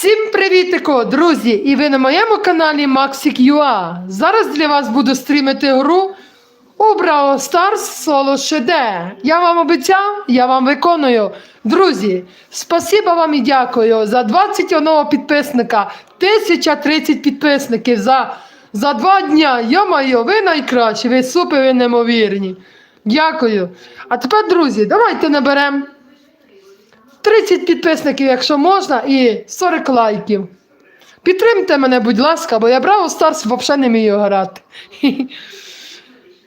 Всім привітико, друзі! І ви на моєму каналі Maxik.ua. Зараз для вас буду стрімити гру у Brawl Stars Solo CD. Я вам обіцяв, я вам виконую. Друзі, спасибо вам і дякую за 21 підписника, 1030 підписників за, за два дня. Йо-моє, ви найкращі, ви супер, ви неймовірні. Дякую. А тепер, друзі, давайте наберемо 30 підписників, якщо можна, і 40 лайків. Підтримайте мене, будь ласка, бо я Браво Старс взагалі не вмію грати.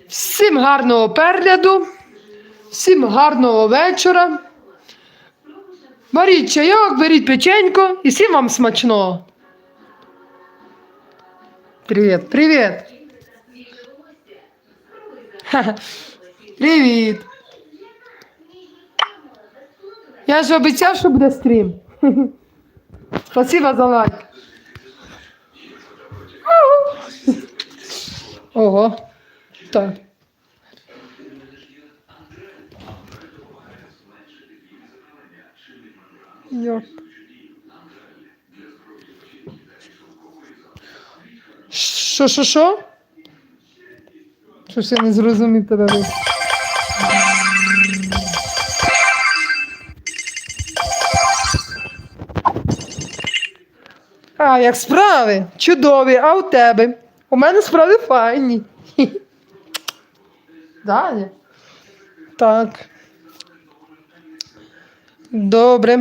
Всім гарного перегляду, всім гарного вечора. Беріть чайок, беріть печенько і всім вам смачного. Привіт, привіт. Привіт. Я ж обіцяв, що буде стрім. Спасибо за лайк. Ого. Так. Йоп. Що, що, що? Щось я не зрозумів тебе. А, як справи? Чудові, а у тебе? У мене справи файні. Далі. Так. Добре.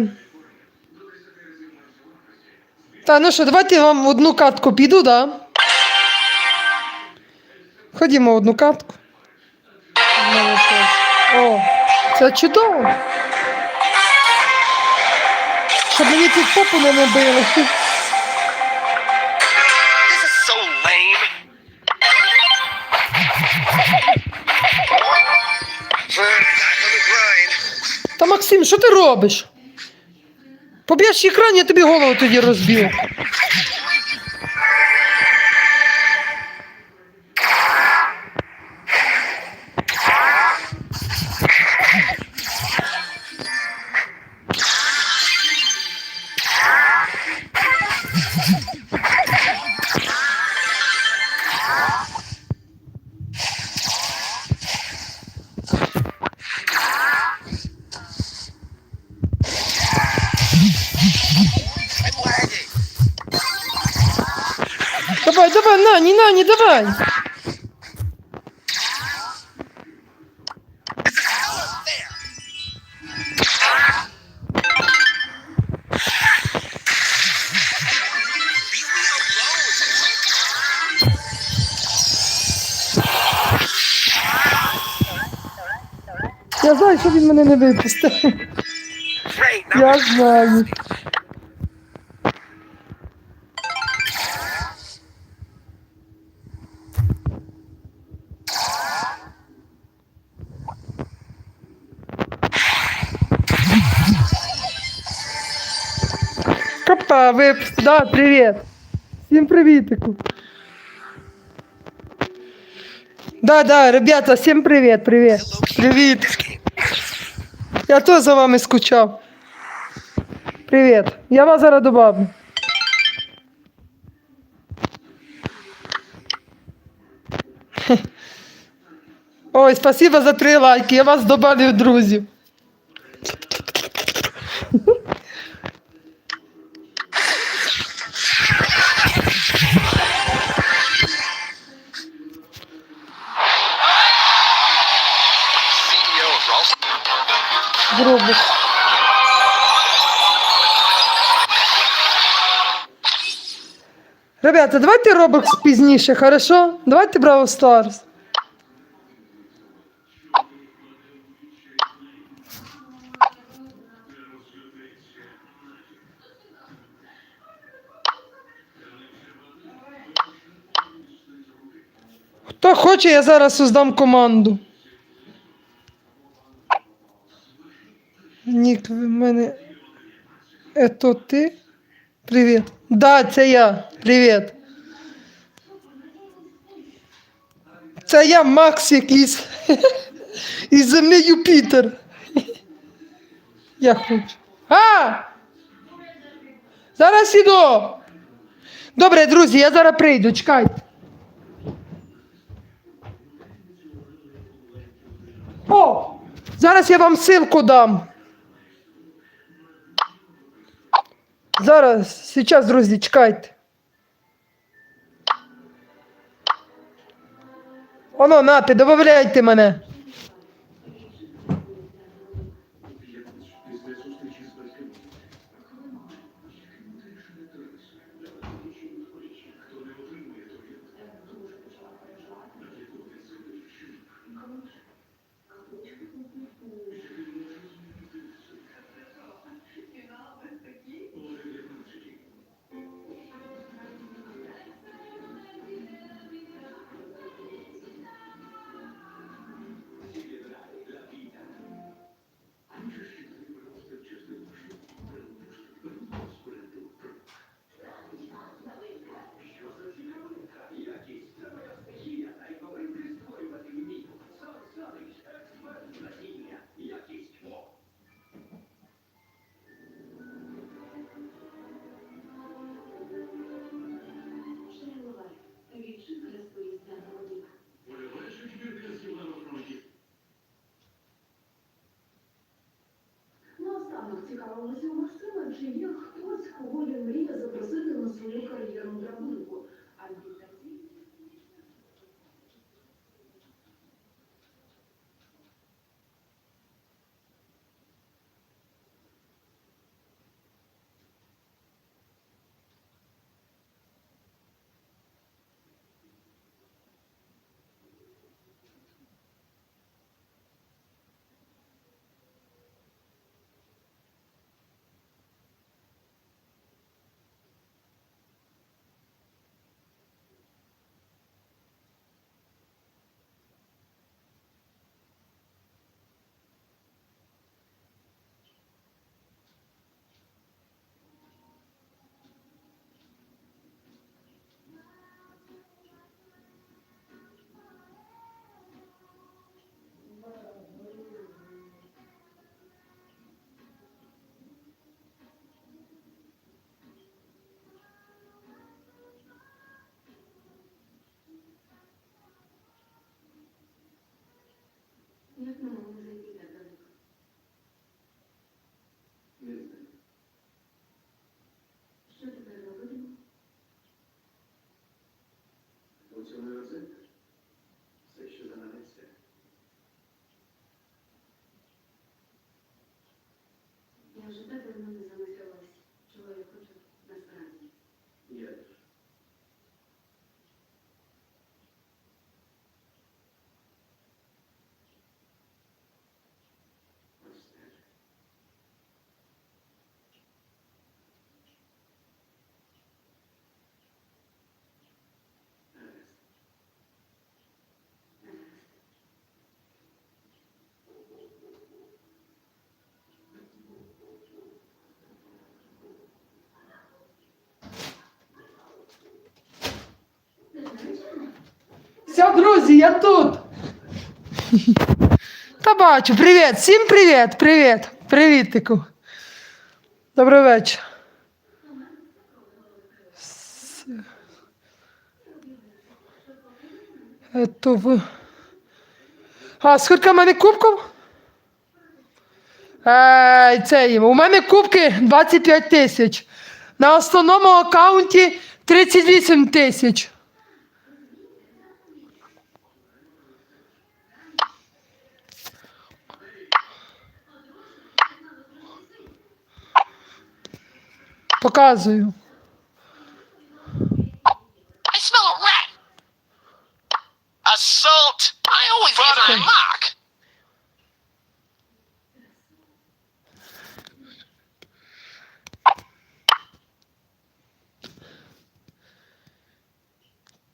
Та ну що, давайте я вам одну катку піду, да? Ходімо одну катку. О, це чудово. Щоб мені тут попу не набили. Максим, що ти робиш? Поб'єш екран, я тобі голову тоді розбив. Давай, давай, Нані, Нані, давай. There. Leave me alone. Я знаю, що він мене не випустив. Я знаю. Капа, ви... Да, привіт. Всім привітику. Да, да, ребята, всім привіт, привіт. Привіт. Я теж за вами скучав. Привіт. Я вас зараз добавлю. Хе. Ой, спасибо за три лайки. Я вас добавлю в друзів. Ребята, давайте Робокс пізніше, хорошо? Давайте Браво Старс. Хто хоче, я зараз создам команду. Нік, в мене. Ето ти? Привіт. Да, це я. Привіт. Це я Макс якийсь. Із землі Юпітер. Я хочу. А! Зараз іду. Добре, друзі, я зараз прийду, чекайте. О! Зараз я вам ссылку дам. Зараз, зараз, друзі, чекайте. Оно, нате, додавайте мене. Карл, на сьогодні У цьому розетка. Все, що заманеться. Я вже так давно не замислювалась, чого я хочу насправді. Я теж. Ось так. Гаразд. Ти ж наречена? Друзі, я тут. Та бачу, привіт, всім привіт, привіт, привітику. Добрий вечір. Это ви. А, скільки в мене кубків? Е, це їм. У мене кубки 25 тисяч. На основному аккаунті 38 тисяч. Показую. I smell a rat. Assault. I always hit my mark.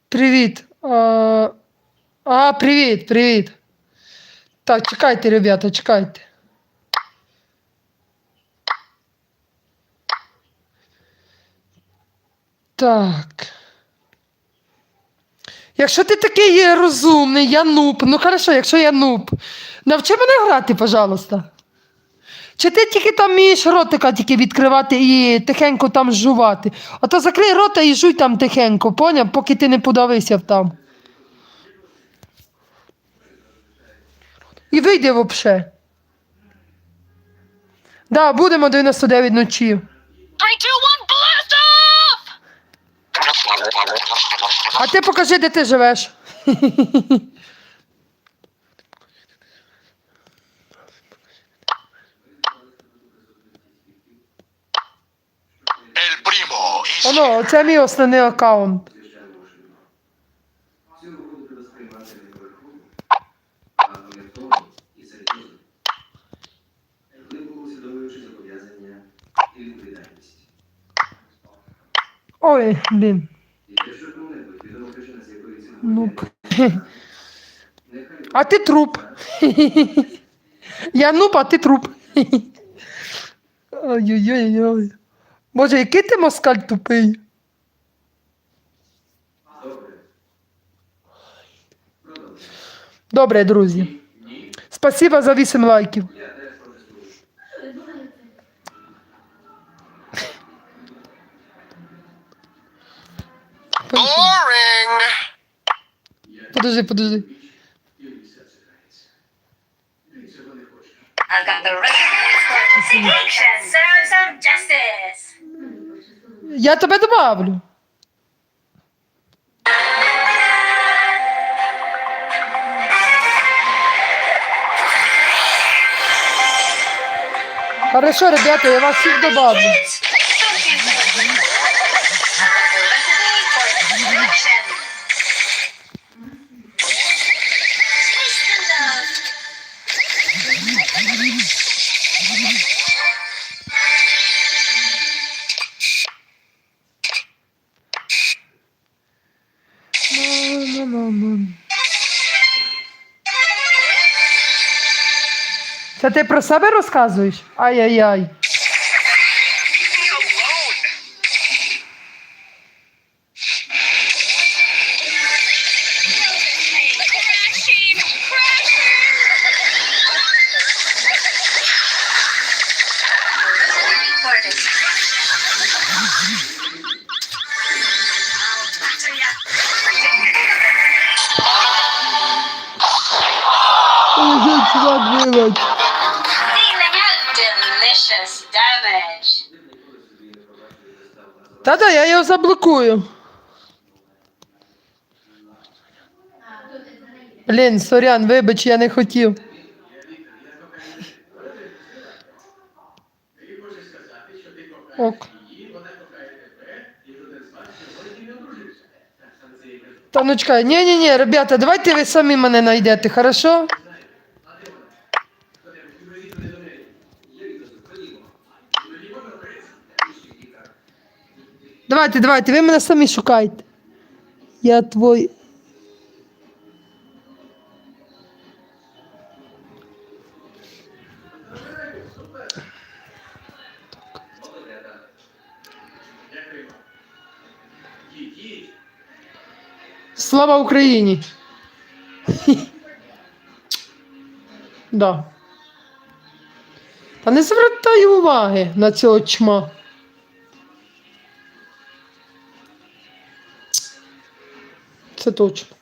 Привіт. А, а, привіт, привіт. Так, чекайте, ребята, чекайте. Так. Якщо ти такий розумний, я нуб. Ну хорошо, якщо я нуб. Навчи мене грати, пожалуйста. Чи ти тільки там вмієш ротика тільки відкривати і тихенько там жувати? Ото закрий рота і жуй там тихенько, поняв, поки ти не подавився там. І вийди взагалі. Да, будемо 99 ночів. Three, two! А ти покажи, де ти живеш. Оно, це мій основний аккаунт. Звичайно, машину. Ну, нехай А ти труп. Я нуб, а ти труп. Ой-ой-ой. Боже, який ти москаль тупий. добре. Друзі. Спасибо за 8 лайків. boring. Подожди, подожди. I've got the investigation. Serve some justice. Я тебе добавлю. Хорошо, ребята, я вас всіх добавлю. Você tem para saber os casos? Ai, ai, ai. Сьогодні не одружився. Так саме це і кажу. Та ну чекай, ні, ні, ні, ребята, давайте ви самі мене знайдете, хорошо? Давайте, давайте, ви мене самі шукайте. Я твой. Слава Україні! Да. Та не звертай уваги на цього чма. Це точно.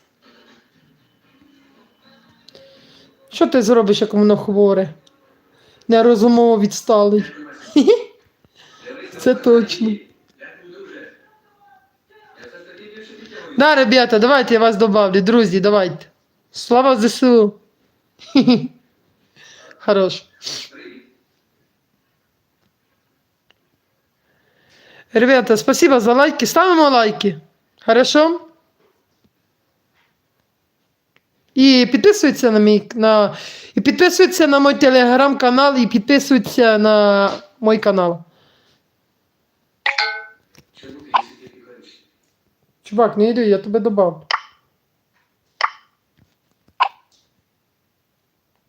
Що ти зробиш, як воно хворе? Нерозумово відсталий. Це точно. Да, ребята, давайте я вас добавлю. Друзі, давайте. Слава ЗСУ. Хорош. Ребята, спасибо за лайки. Ставимо лайки. Хорошо? І підписуйтесь на мій на і підписуйтесь на мій телеграм-канал, і підписуйтесь на мій канал. Чувак, не йди, я тебе добавлю.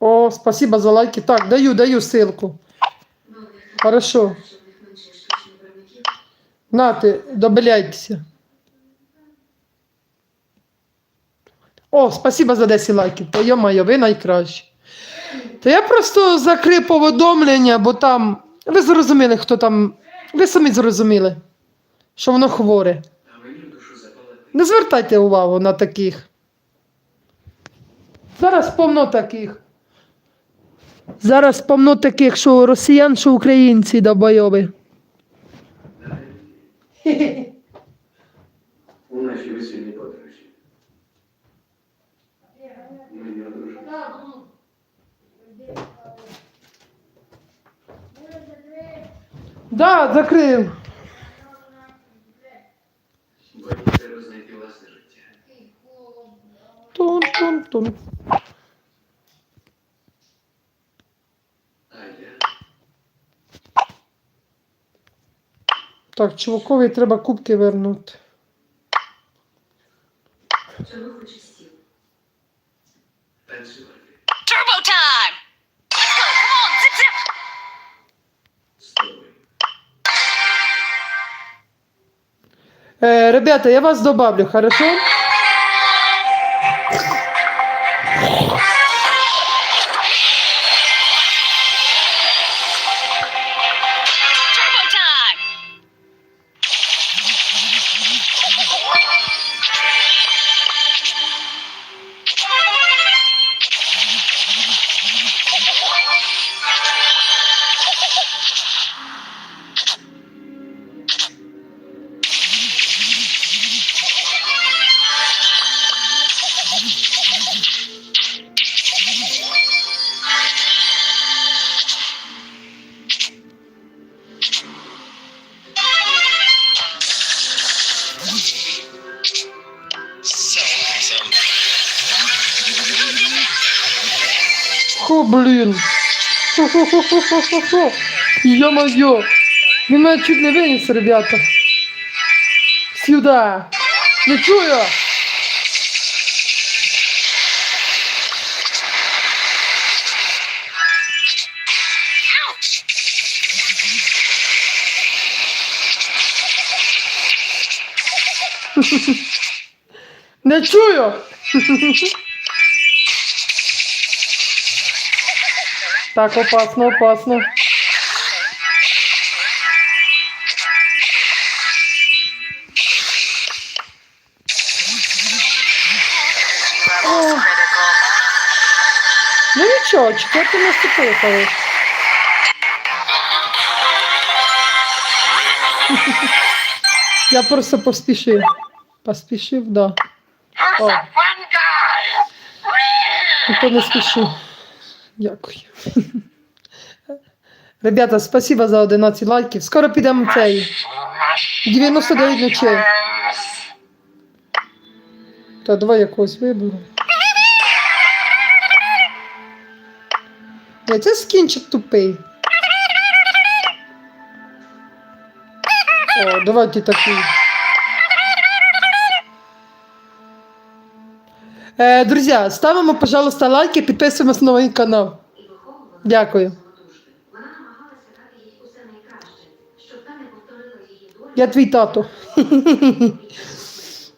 О, спасибо за лайки. Так, даю, даю ссылку. Хорошо. Щоб в них О, спасибо за 10 лайків. Та йо-моє, ви найкращі. Та я просто закрив повідомлення, бо там. Ви зрозуміли, хто там. Ви самі зрозуміли, що воно хворе. Не звертайте увагу на таких. Зараз повно таких. Зараз повно таких, що росіян, що українці добойови. у нашій Да, закрив. Бо їй треба знайти. Тун-тун-тун. Так, чувакові треба кубки вернути. Чого хочеш стіл? танцювати. Е, ребята, я вас добавлю, хорошо? Хо, блін. Хо-хо-хо-хо-хо-хо. Ё-моё. Він мене чуть не виніс, ребята. Сюда. Не чую. Не чую. Так, опасно, опасно. О. Ну нічого, місце поїхали. Я просто поспішив. Поспішив, да. О. Ніхто не спішив. Дякую. Ребята, спасибо за 11 лайків. Скоро підемо цей. 99 ночей. Та давай якогось виберу. Ні, це скінчик тупий. О, давайте такий. Е, друзі, ставимо, пожалуйста, лайки, підписуємось на мій канал. Дякую. Я твій тато.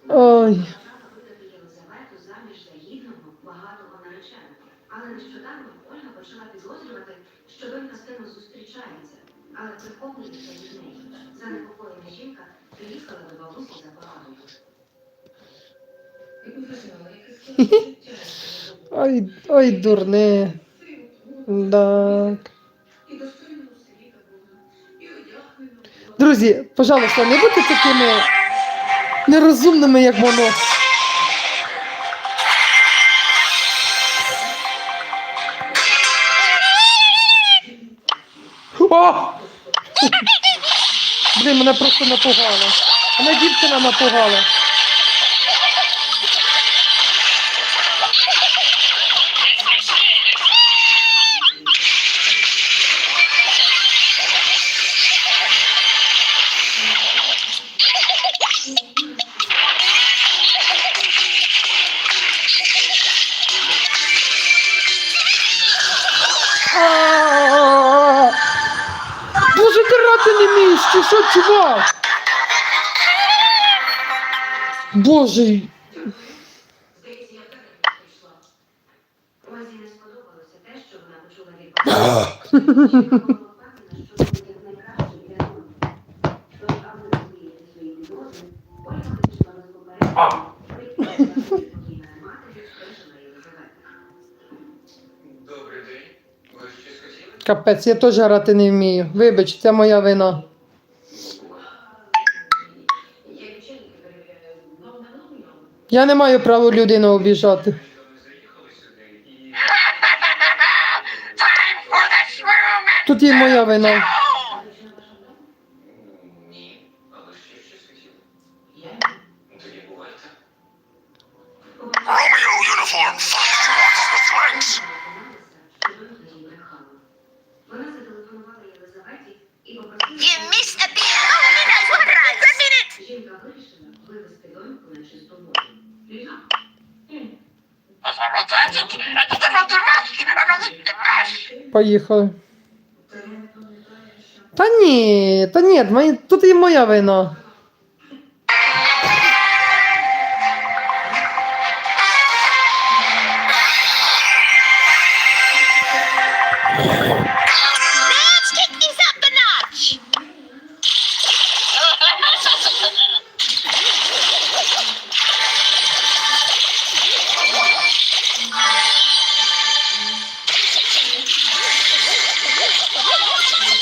Ой. Але приховується від неї. Занепокоєна жінка приїхала до бабусі за порадою. Ой, ой, дурне. Так. Друзі, пожалуйста, не будьте такими нерозумними, як воно. О! Блін, мене просто напугало. Мене дівчина напугала. Не вмієш, чи що, чувак? Боже, Здається, я так прийшла. Озі не сподобалося те, що вона почула найкращий Капець, я теж грати не вмію. Вибач, це моя вина. Я не маю права людину обіжати. Тут є моя вина. Поїхали. Та ні, та ні, тут і моя вина.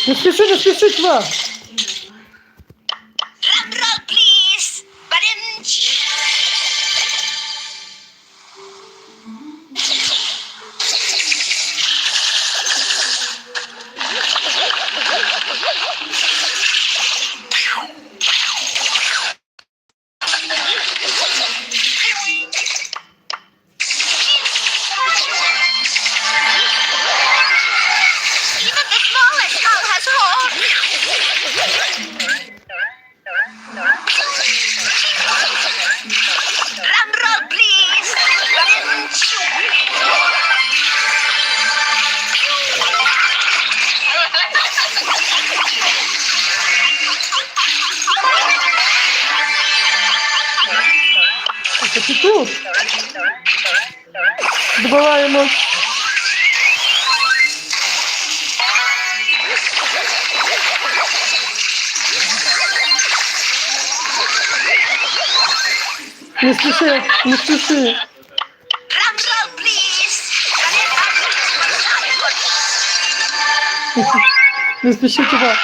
Не спіши, не Добиваємо. Не спіши, не спіши. Drum roll, please. Не спіши, чувак.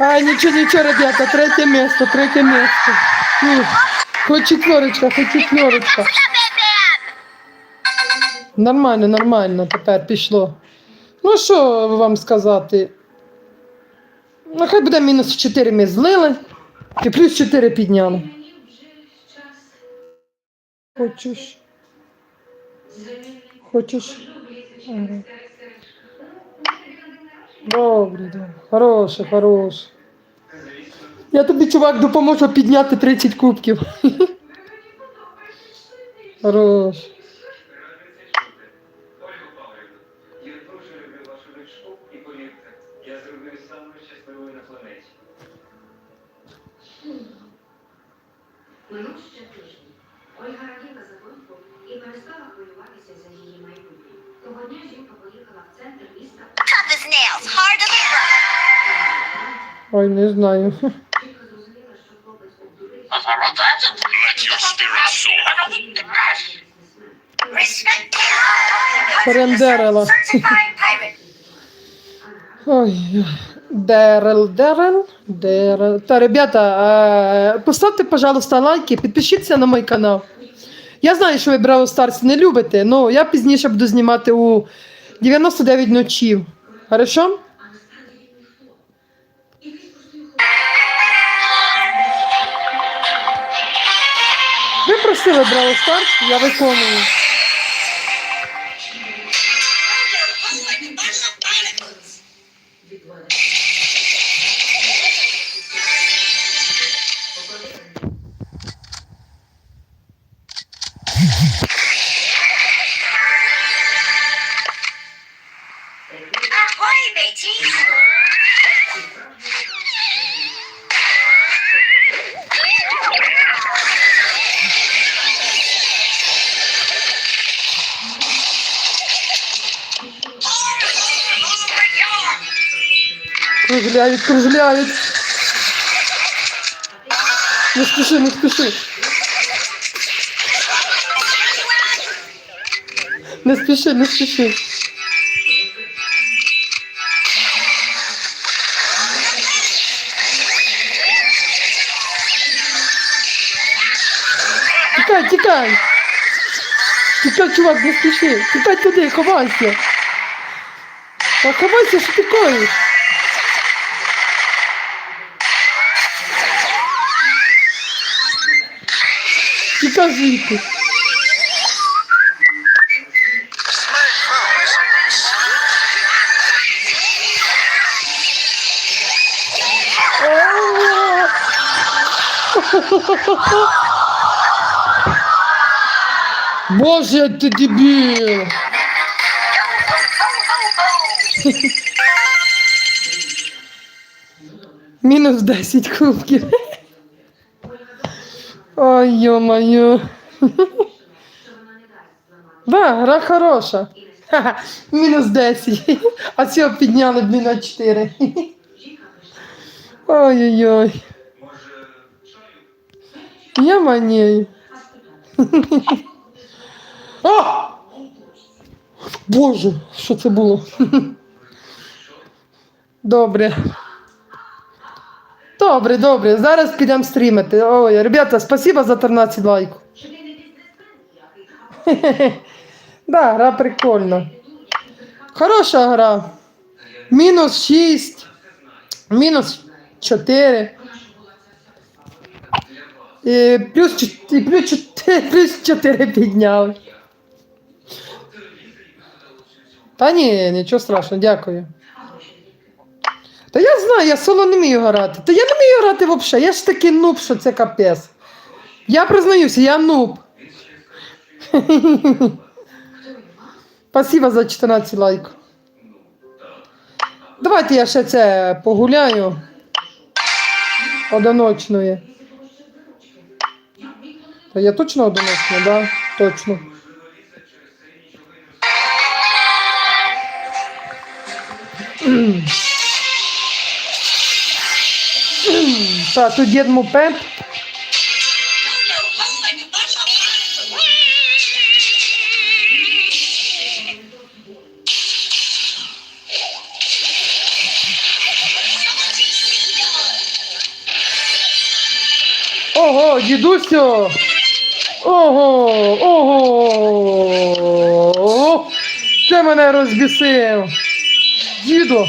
Ай, нічого, нічого, ребята, третє місце, третє місце. Ну, Хоч четверочка, хоч четверочка. Нормально, нормально, тепер пішло. Ну, що вам сказати? Ну, хай буде мінус 4 ми злили, і плюс 4 підняли. Хочеш, хочеш. Ага. звичайно, старих старичка. Ну, у мене тобі на день народження. Добре, добре. Хороше, хороше. Я тобі, чувак, допоможу підняти 30 кубків. Хорош. Минув ще тиждень. Ольга раділа за доньку і перестала хвилюватися за її майбутнє. Дня жінка поїхала в центр міста. Ой, не знаю. Жінка зрозуміла, що хлопець обдурив. Let your spirit soar. Respect Перендерила. Certified pirate. Ой, Дерел, Дерел, Дерел. Та, ребята, е, поставте, пожалуйста, лайки, підпишіться на мій канал. Я знаю, що ви Браво Старс не любите, але я пізніше буду знімати у 99 ночів. Хорошо? Ви просили Браво Старс, я виконую. Ahoy, mateys! Кружляють, кружляють. Не спіши, не спіши. Не спіши, не спіши. Тікай, тікай. Тікай, чувак, не спіши. Тікай туди, ховайся. Та ховайся, що ти коїш? Тікай звідти. Боже, ти дебіл! Мінус 10 кубків. Ой, ё-моё. Да, гра хороша. Мінус 10. А цього підняли, блін, на 4. Ой-ой-ой. Я манею. А! Боже, що це було? Добре. Добре, добре. Зараз підемо стрімити. Ой, ребята, спасибо за 13 лайків. Да, гра прикольна. Хороша гра. Мінус 6. Мінус 4. Плюс, плюс, 4, плюс 4 підняли. Та ні, нічого страшного, дякую. Та я знаю, я соло не вмію грати. Та я не вмію грати взагалі. Я ж такий нуб, що це капець. Я признаюся, я нуб. Спасибо за 14 лайків. Давайте я ще це погуляю. Одиночною. Та я точно одиночна, да? Точно. Так, тут дід Мопед. Ого, дідусю! Ого, ого! Це мене розбісив. Діду.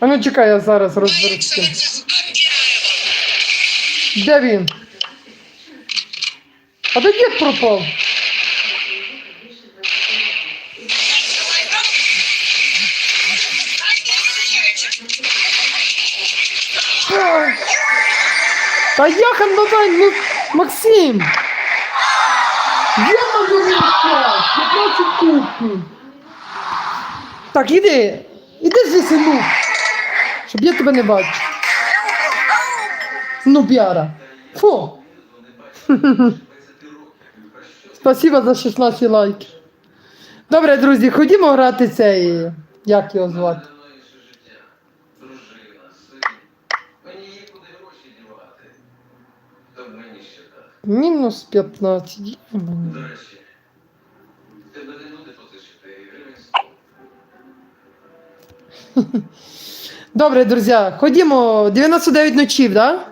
А ну чекай, я зараз цим. Де він? А де дід пропав? Та яка давай, ну, Максим! Я можу спати, 15 кубків. Так, іди, іди звідси, ну, щоб я тебе не бачив. Ну, піара. Фу. Спасибо за 16 лайків. Добре, друзі, ходімо грати цей. Як його звати? Давно інше життя. Дружина, син. Мені є куди гроші дівати. То мені ще так. Мінус 15. До речі, тебе не буде позичити гривень 100. Добре, друзі, ходімо 99 ночів, да?